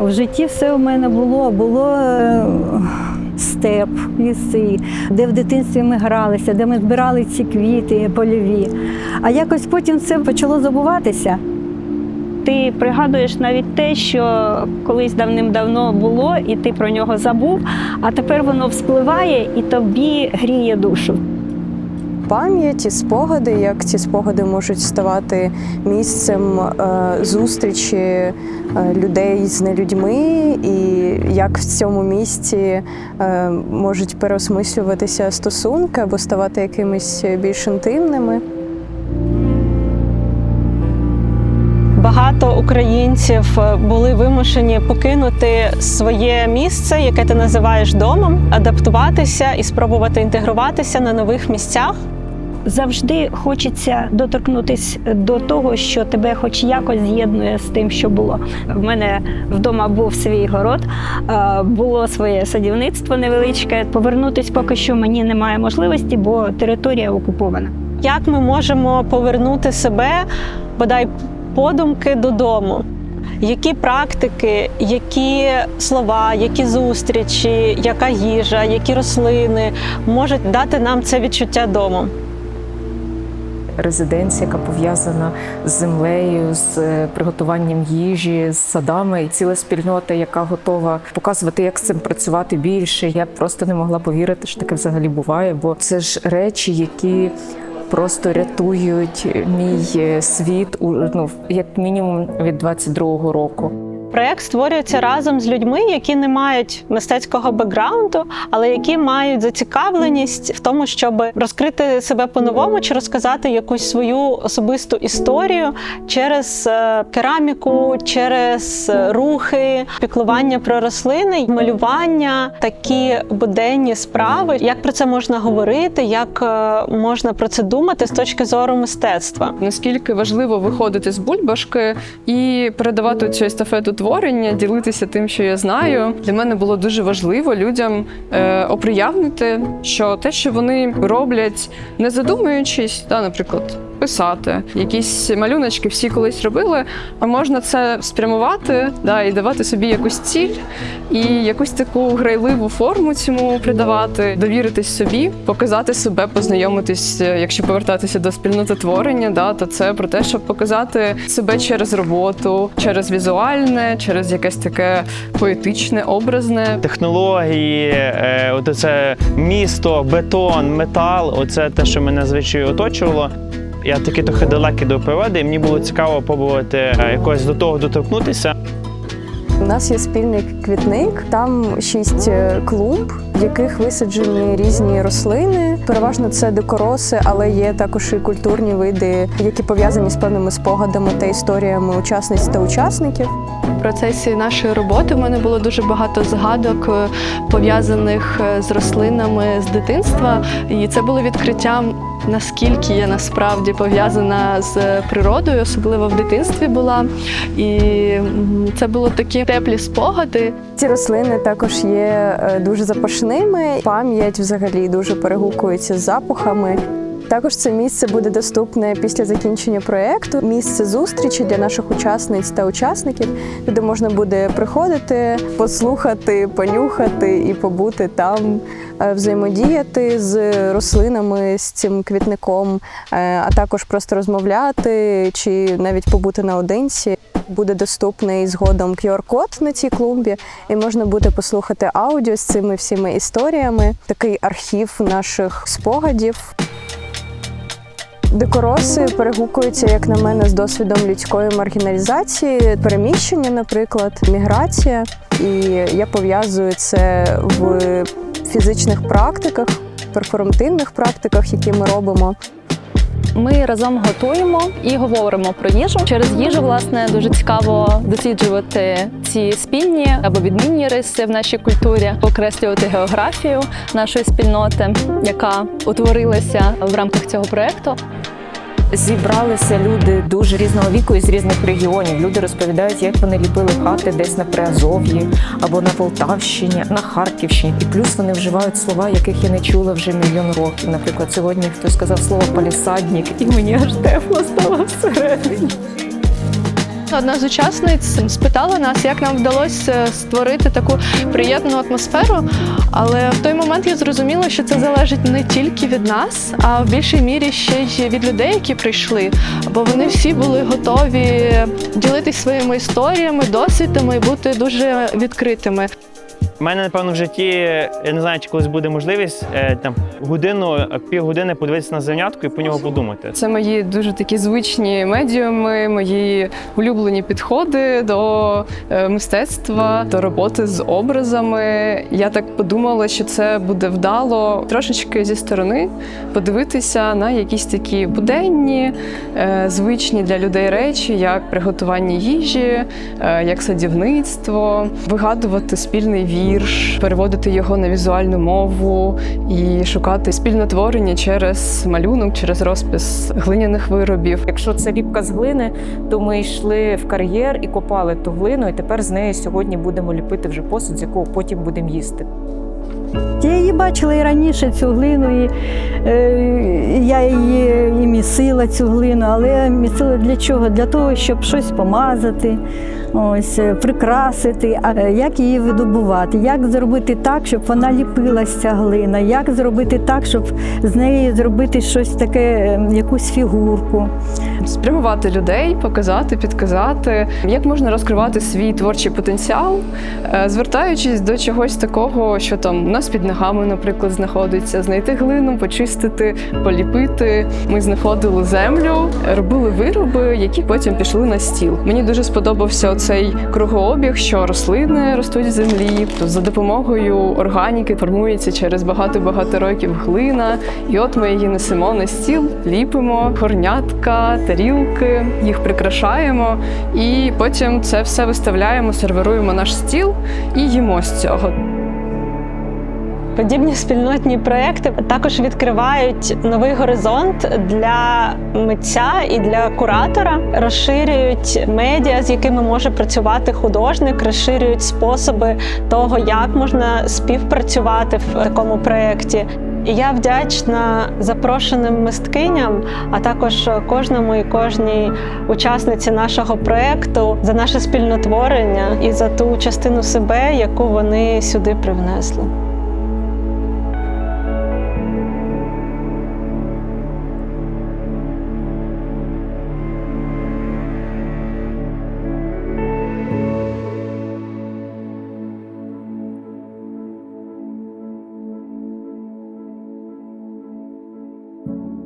В житті все у мене було. Було е, степ, ліси, де в дитинстві ми гралися, де ми збирали ці квіти польові. А якось потім це почало забуватися. Ти пригадуєш навіть те, що колись давним-давно було, і ти про нього забув, а тепер воно вспливає і тобі гріє душу. Пам'ять і спогади, як ці спогади можуть ставати місцем е, зустрічі е, людей з нелюдьми, і як в цьому місці е, можуть переосмислюватися стосунки або ставати якимись більш інтимними. Багато українців були вимушені покинути своє місце, яке ти називаєш домом, адаптуватися і спробувати інтегруватися на нових місцях. Завжди хочеться доторкнутися до того, що тебе хоч якось з'єднує з тим, що було. В мене вдома був свій город, е, було своє садівництво невеличке. Повернутись поки що мені немає можливості, бо територія окупована. Як ми можемо повернути себе, бодай подумки додому? Які практики, які слова, які зустрічі, яка їжа, які рослини можуть дати нам це відчуття дому? Резиденція, яка пов'язана з землею, з е, приготуванням їжі, з садами, і ціла спільнота, яка готова показувати, як з цим працювати більше. Я просто не могла повірити, що таке взагалі буває, бо це ж речі, які. Просто рятують мій е, світ ну як мінімум від 22-го року. Проект створюється разом з людьми, які не мають мистецького бекграунду, але які мають зацікавленість в тому, щоб розкрити себе по-новому чи розказати якусь свою особисту історію через е, кераміку, через е, рухи, піклування про рослини, малювання, такі буденні справи. Як про це можна говорити, як е, можна про це думати з точки зору мистецтва? наскільки важливо виходити з бульбашки і передавати цю естафету творення, ділитися тим, що я знаю. Для мене було дуже важливо людям е, оприявнити, що те, що вони роблять, не задумуючись, да, наприклад. Писати якісь малюночки всі колись робили, а можна це спрямувати да, і давати собі якусь ціль і якусь таку грайливу форму цьому придавати, довіритись собі, показати себе, познайомитись, е, якщо повертатися до спільноти творення, да, то це про те, щоб показати себе через роботу, через візуальне, через якесь таке поетичне, образне. технології, е, от це місто, бетон, метал оце те, що мене звичайно оточувало. Я таки трохи далекий до природи, і мені було цікаво пробувати е, якось до того доторкнутися. У нас є спільний квітник, там шість е, клумб, в яких висаджені різні рослини. Переважно це декороси, але є також і культурні види, які пов'язані з певними спогадами та історіями учасниць та учасників. В процесі нашої роботи в мене було дуже багато згадок, е, пов'язаних е, з рослинами з дитинства. І це було відкриттям, наскільки я насправді пов'язана з природою, особливо в дитинстві була. І це були такі теплі спогади. Ці рослини також є е, дуже запашними. Пам'ять взагалі дуже перегукується з запахами. Також це місце буде доступне після закінчення проєкту. Місце зустрічі для наших учасниць та учасників, де можна буде приходити, послухати, понюхати і побути там, е, взаємодіяти з рослинами, з цим квітником, е, а також просто розмовляти чи навіть побути наодинці. Буде доступний згодом QR-код на цій клумбі, і можна буде послухати аудіо з цими всіми історіями, такий архів наших спогадів. Дикороси перегукуються, як на мене, з досвідом людської маргіналізації, переміщення, наприклад, міграція. І я пов'язую це в фізичних практиках, перформативних практиках, які ми робимо. Ми разом готуємо і говоримо про їжу. Через їжу, власне, дуже цікаво досліджувати ці спільні або відмінні риси в нашій культурі, окреслювати географію нашої спільноти, яка утворилася в рамках цього проекту. Зібралися люди дуже різного віку і з різних регіонів. Люди розповідають, як вони ліпили хати десь на Приазов'ї або на Полтавщині, на Харківщині. І плюс вони вживають слова, яких я не чула вже мільйон років. Наприклад, сьогодні хтось сказав слово палісадник, і мені аж тепло стало всередині. Одна з учасниць спитала нас, як нам вдалося створити таку приємну атмосферу. Але в той момент я зрозуміла, що це залежить не тільки від нас, а в більшій мірі ще й від людей, які прийшли. Бо вони всі були готові ділитись своїми історіями, досвідами і бути дуже відкритими. У мене, напевно, в житті, я не знаю, чи колись буде можливість е, там годину, півгодини подивитися на зернятку і по нього подумати. Це мої дуже такі звичні медіуми, мої улюблені підходи до е, мистецтва, до роботи з образами. Я так подумала, що це буде вдало трошечки зі сторони подивитися на якісь такі буденні, е, звичні для людей речі, як приготування їжі, як садівництво, вигадувати спільний вірш, переводити його на візуальну мову і шукати спільне творення через малюнок, через розпис глиняних виробів. Якщо це ліпка з глини, то ми йшли в кар'єр і копали ту глину, і тепер з неї сьогодні будемо ліпити вже посуд, з якого потім будемо їсти. Я її бачила і раніше цю глину, і е, я її і місила цю глину, але місила для чого? Для того, щоб щось помазати, ось, е, прикрасити. А е, як її видобувати? Як зробити так, щоб вона ліпилася глина? Як зробити так, щоб з неї зробити щось таке, е, якусь фігурку? спрямувати людей, показати, підказати, як можна розкривати свій творчий потенціал, е, звертаючись до чогось такого, що там у нас під ногами, наприклад, знаходиться, знайти глину, почистити, поліпити. Ми знаходили землю, робили вироби, які потім пішли на стіл. Мені дуже сподобався цей кругообіг, що рослини ростуть в землі. За допомогою органіки формується через багато-багато років глина. І от ми її несемо на стіл, ліпимо, горнятка, тарілки, їх прикрашаємо, і потім це все виставляємо, сервіруємо наш стіл і їмо з цього. Подібні спільнотні проекти також відкривають новий горизонт для митця і для куратора, розширюють медіа, з якими може працювати художник, розширюють способи того, як можна співпрацювати в такому проєкті. І я вдячна запрошеним мисткиням, а також кожному і кожній учасниці нашого проєкту за наше спільнотворення і за ту частину себе, яку вони сюди привнесли. you.